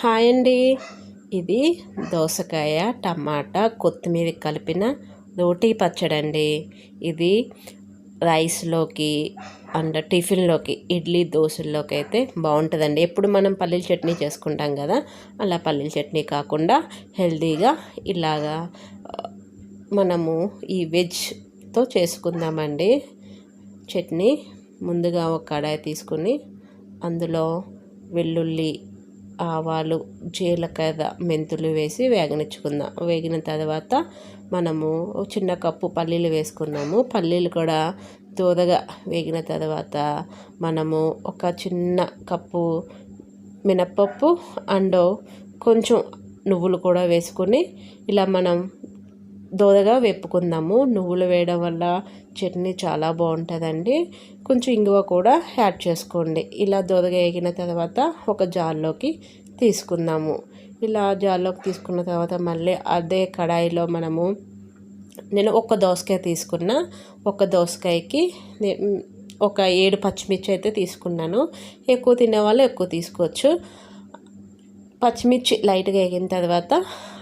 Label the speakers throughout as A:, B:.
A: Hi అండి. ఇది దోసకాయ టమాటా కొత్తిమీర కలిపిన రోటీ పచ్చడి అండి ఇది రైస్లోకి అండ్ టిఫిన్లోకి ఇడ్లీ దోశల్లోకి అయితే బాగుంటుందండి ఎప్పుడు మనం పల్లీల చట్నీ చేసుకుంటాం కదా అలా పల్లీల చట్నీ కాకుండా హెల్తీగా ఇలాగా మనము ఈ వెజ్తో చేసుకుందామండి. చట్నీ ముందుగా ఒక కడాయి తీసుకుని అందులో వెల్లుల్లి ఆవాలు జీలకర్ర మెంతులు వేసి వేగనిచ్చుకుందాం. వేగిన తర్వాత మనము చిన్న కప్పు పల్లీలు వేసుకున్నాము. పల్లీలు కూడా దూరగా వేగిన తర్వాత మనము ఒక చిన్న కప్పు మినప్పప్పు అండ్ కొంచెం నువ్వులు కూడా వేసుకొని ఇలా మనం దోరగా వేపుకుందాము. నువ్వులు వేయడం వల్ల చట్నీ చాలా బాగుంటుందండి. కొంచెం ఇంగువ కూడా యాడ్ చేసుకోండి. ఇలా దోరగా వేగిన తర్వాత ఒక జార్లోకి తీసుకుందాము. ఇలా జార్లోకి తీసుకున్న తర్వాత మళ్ళీ అదే కడాయిలో మనము నేను ఒక దోసకాయ తీసుకున్న ఒక దోసకాయకి ఒక ఏడు పచ్చిమిర్చి అయితే తీసుకున్నాను. ఎక్కువ తినేవాళ్ళు ఎక్కువ తీసుకోవచ్చు. పచ్చిమిర్చి లైట్గా వేగిన తర్వాత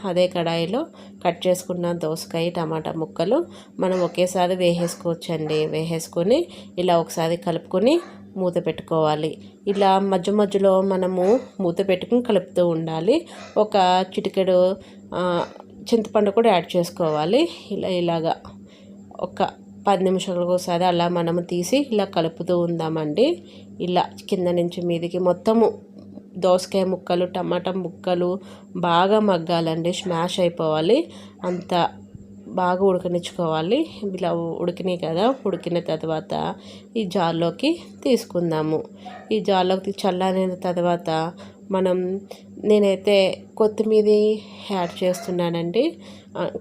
A: అదే కడాయిలో కట్ చేసుకున్న దోసకాయ టమాటా ముక్కలు మనం ఒకేసారి వేసేసుకోవచ్చండి. వేసేసుకొని ఇలా ఒకసారి కలుపుకొని మూత పెట్టుకోవాలి. ఇలా మధ్య మధ్యలో మనము మూత పెట్టుకుని కలుపుతూ ఉండాలి. ఒక చిటికెడు చింతపండు కూడా యాడ్ చేసుకోవాలి. ఇలా ఇలాగా ఒక పది నిమిషాలకు ఒకసారి అలా మనము తీసి ఇలా కలుపుతూ ఉందామండి. ఇలా కింద నుంచి మీదికి మొత్తము దోసకాయ ముక్కలు టమాటా ముక్కలు బాగా మగ్గాలండి స్మాష్ అయిపోవాలి. అంత బాగా ఉడకనిచ్చుకోవాలి. ఇలా ఉడికినాయి కదా ఉడికిన తర్వాత ఈ జార్లోకి తీసుకుందాము. ఈ జార్లోకి చల్లనిన తర్వాత మనం నేనైతే కొత్తిమీర యాడ్ చేస్తున్నానండి.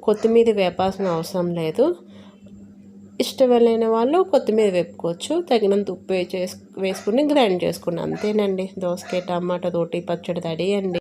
A: కొత్తిమీర వేపాల్సిన అవసరం లేదు. ఇష్టం వాళ్ళు కొత్తిమీర వేపుకోవచ్చు తగినంత ఉప్పు వేసి వేసుకుని గ్రైండ్ చేసుకుని అంతేనండి. దోసకాయ టమాటా రోటి పచ్చడి తడి అండి.